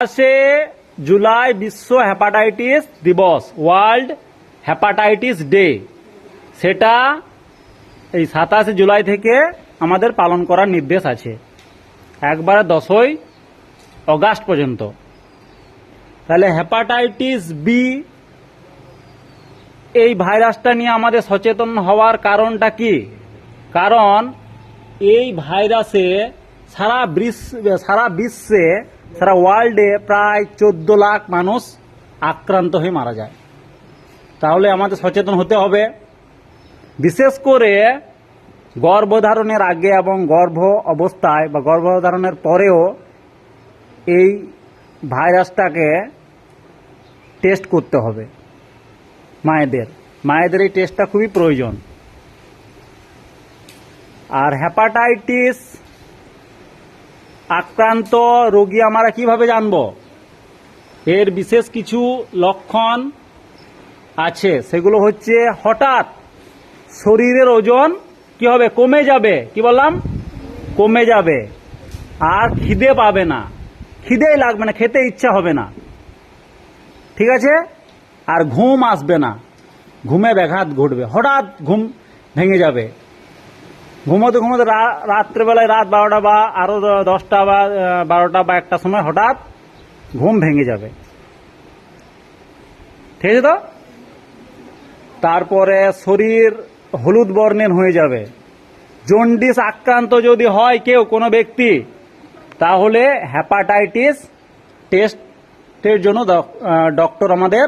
সাতাশে জুলাই বিশ্ব হ্যাপাটাইটিস দিবস ওয়ার্ল্ড হ্যাপাটাইটিস ডে সেটা এই সাতাশে জুলাই থেকে আমাদের পালন করার নির্দেশ আছে। একবারে দশই অগাস্ট পর্যন্ত। তাহলে হ্যাপাটাইটিস বি এই ভাইরাসটা নিয়ে আমাদের সচেতন হওয়ার কারণটা কি? কারণ এই ভাইরাসে সারা বিশ্ব, সারা বিশ্বে সারা ওয়ার্ল্ডে প্রায় চোদ্দ লাখ মানুষ আক্রান্ত হয়ে মারা যায়। তাহলে আমাদের সচেতন হতে হবে। বিশেষ করে গর্ভধারণের আগে এবং গর্ভ অবস্থায় বা গর্ভধারণের পরেও এই ভাইরাসটাকে টেস্ট করতে হবে মায়েদের। মায়েদের এই টেস্টটা খুবই প্রয়োজন। আর হ্যাপাটাইটিস আক্রান্ত রোগী আমরা কীভাবে জানব? এর বিশেষ কিছু লক্ষণ আছে। সেগুলো হচ্ছে হঠাৎ শরীরের ওজন কি হবে? কমে যাবে। কি বললাম? কমে যাবে। আর খিদে পাবে না। খিদেই লাগবে না, খেতে ইচ্ছা হবে না। ঠিক আছে? আর ঘুম আসবে না। ঘুমে ব্যাঘাত ঘটবে। হঠাৎ ঘুম ভেঙে যাবে। ঘুমোতে ঘুমোতে রাত্রেবেলায় রাত বারোটা বা আরও দশটা বা বারোটা বা একটা সময় হঠাৎ ঘুম ভেঙে যাবে। ঠিক আছে তো? তারপরে শরীর হলুদ বর্ণের হয়ে যাবে। জন্ডিস আক্রান্ত যদি হয় কেউ, কোনো ব্যক্তি, তাহলে হ্যাপাটাইটিস টেস্টের জন্য ডক্টর আমাদের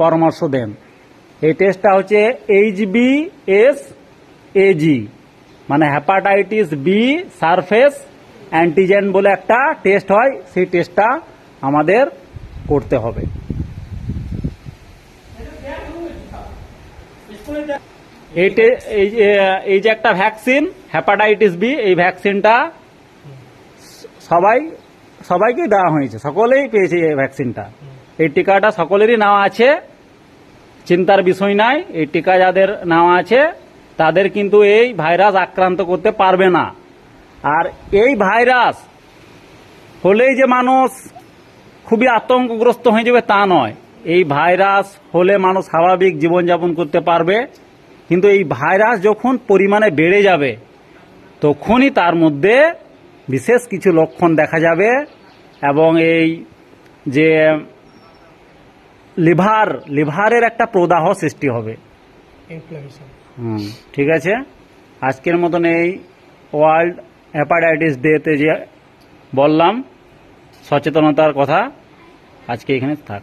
পরামর্শ দেন। এই টেস্টটা হচ্ছে H B S A G মানে হ্যাপাটাইটিস বি সারফেস অ্যান্টিজেন বলে একটা টেস্ট হয়, সেই টেস্টটা আমাদের করতে হবে। এই যে একটা ভ্যাকসিন হ্যাপাটাইটিস বি এই ভ্যাকসিনটা সবাই সবাইকেই দেওয়া হয়েছে, সকলেই পেয়েছে এই ভ্যাকসিনটা এই টিকাটা সকলেরই নেওয়া আছে, চিন্তার বিষয় নাই, এই টিকা যাদের নেওয়া আছে তাদের কিন্তু এই ভাইরাস আক্রান্ত করতে পারবে না। আর এই ভাইরাস হলেই যে মানুষ খুবই আতঙ্কগ্রস্ত হয়ে যাবে তা নয়। এই ভাইরাস হলে মানুষ স্বাভাবিক জীবনযাপন করতে পারবে। কিন্তু এই ভাইরাস যখন পরিমাণে বেড়ে যাবে, তখনই তার মধ্যে বিশেষ কিছু লক্ষণ দেখা যাবে এবং এই যে লিভার, লিভারের একটা প্রদাহ সৃষ্টি হবে। হুম, ঠিক আছে? আজকের মতন এই ওয়ার্ল্ড হ্যাপাটাইটিস ডেতে যে বললাম, সচেতনতার কথা আজকে এখানে থাক।